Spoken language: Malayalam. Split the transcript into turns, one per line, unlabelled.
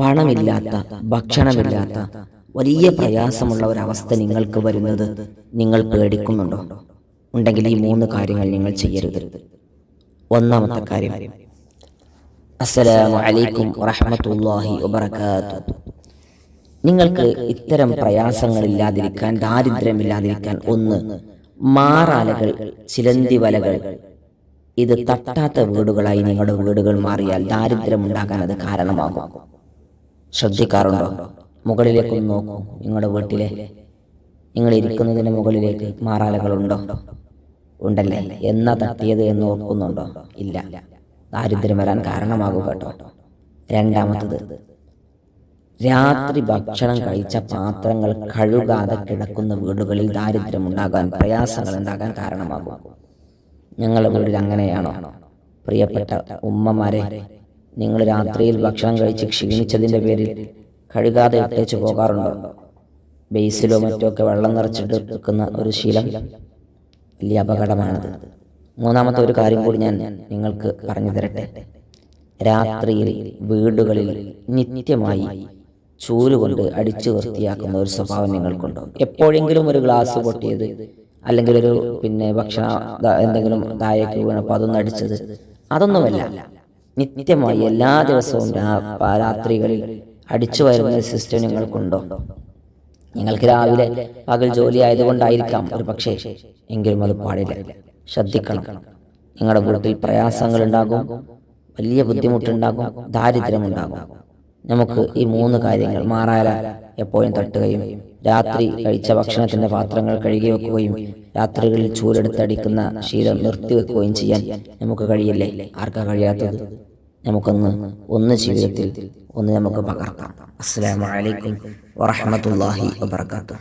പണമില്ലാത്ത ഭക്ഷണമില്ലാത്ത വലിയ പ്രയാസമുള്ള ഒരവസ്ഥ നിങ്ങൾക്ക് വരുന്നത് നിങ്ങൾ പേടിക്കുന്നുണ്ടോ? ഉണ്ടെങ്കിൽ ഈ മൂന്ന് കാര്യങ്ങൾ നിങ്ങൾ ചെയ്യരുത്. ഒന്നാമത്തെ കാര്യം അസ്സലാമു അലൈക്കും വറഹ്മത്തുള്ളാഹി വബറകാതുഹു നിങ്ങൾക്ക് ഇത്തരം പ്രയാസങ്ങളില്ലാതിരിക്കാൻ ദാരിദ്ര്യമില്ലാതിരിക്കാൻ ഒന്ന് മാറാലകൾ ചിലന്തി വലകൾ ഇത് തട്ടാത്ത വീടുകളായി നിങ്ങളുടെ വീടുകൾ മാറിയാൽ ദാരിദ്ര്യം ഉണ്ടാകാൻ അത് കാരണമാകും. ശ്രദ്ധിക്കാറുണ്ടോ? മുകളിലേക്ക് ഒന്ന് നോക്കൂ. നിങ്ങളുടെ വീട്ടിലെ നിങ്ങൾ ഇരിക്കുന്നതിന് മുകളിലേക്ക് മാറാലകളുണ്ടോ? ഉണ്ടല്ലേ? എന്നാ തട്ടിയത് എന്ന് ഓർക്കുന്നുണ്ടോ? ഇല്ല. ദാരിദ്ര്യം വരാൻ കാരണമാകും കേട്ടോ. രണ്ടാമത്തത് രാത്രി ഭക്ഷണം കഴിച്ച പാത്രങ്ങൾ കഴുകാതെ കിടക്കുന്ന വീടുകളിൽ ദാരിദ്ര്യം ഉണ്ടാകാൻ പ്രയാസങ്ങൾ ഉണ്ടാകാൻ കാരണമാകും. ഞങ്ങളുടെ വീട്ടിൽ അങ്ങനെയാണോ? പ്രിയപ്പെട്ട ഉമ്മമാരെ നിങ്ങൾ രാത്രിയിൽ ഭക്ഷണം കഴിച്ച് ക്ഷീണിച്ചതിന്റെ പേരിൽ കഴുകാതെ ഇട്ടേച്ച് പോകാറുണ്ടോ? ബേസിലോ മറ്റോ ഒക്കെ വെള്ളം നിറച്ചിട്ട് വെക്കുന്ന ഒരു ശീലം വലിയ അപകടമാണത്. മൂന്നാമത്തെ ഒരു കാര്യം കൂടി ഞാൻ നിങ്ങൾക്ക് പറഞ്ഞു തരട്ടെ. രാത്രിയിൽ വീടുകളിൽ നിത്യമായി ചൂലുകൊണ്ട് അടിച്ചു വൃത്തിയാക്കുന്ന ഒരു സ്വഭാവം നിങ്ങൾക്കുണ്ടോ? എപ്പോഴെങ്കിലും ഒരു ഗ്ലാസ് പൊട്ടിയത് അല്ലെങ്കിൽ ഒരു പിന്നെ ഭക്ഷണ എന്തെങ്കിലും താഴേക്ക് വീണപ്പോൾ അതൊന്നും അടിച്ചത് അതൊന്നുമല്ല. നിത്യമായി എല്ലാ ദിവസവും രാത്രികളിൽ അടിച്ചു വരുന്ന ഒരു സിസ്റ്റം നിങ്ങൾക്കുണ്ടോ? നിങ്ങൾക്ക് രാവിലെ പകൽ ജോലി ആയതുകൊണ്ടായിരിക്കാം ഒരു പക്ഷേ എങ്കിലും അത് പാടില്ല. ശ്രദ്ധിക്കണം. നിങ്ങളുടെ കൂട്ടത്തിൽ പ്രയാസങ്ങൾ ഉണ്ടാകും. വലിയ ബുദ്ധിമുട്ടുണ്ടാകും. ദാരിദ്ര്യമുണ്ടാകും നമുക്ക് ഈ മൂന്ന് കാര്യങ്ങൾ മാറാല എപ്പോഴും തട്ടുകയും രാത്രി കഴിച്ച ഭക്ഷണത്തിന്റെ പാത്രങ്ങൾ കഴുകി വെക്കുകയും രാത്രികളിൽ ചൂലെടുത്തടിക്കുന്ന ശീലം നിർത്തിവെക്കുകയും ചെയ്യാൻ നമുക്ക് കഴിയില്ലേ? ആർക്കാ കഴിയാത്തത്? നമുക്കൊന്ന് ഒന്ന് ജീവിതത്തിൽ ഒന്ന് നമുക്ക് പകർത്താം. അസ്സാം അലൈക്കും വറഹ്മത്തുള്ളാഹി വബർക്കാത്തു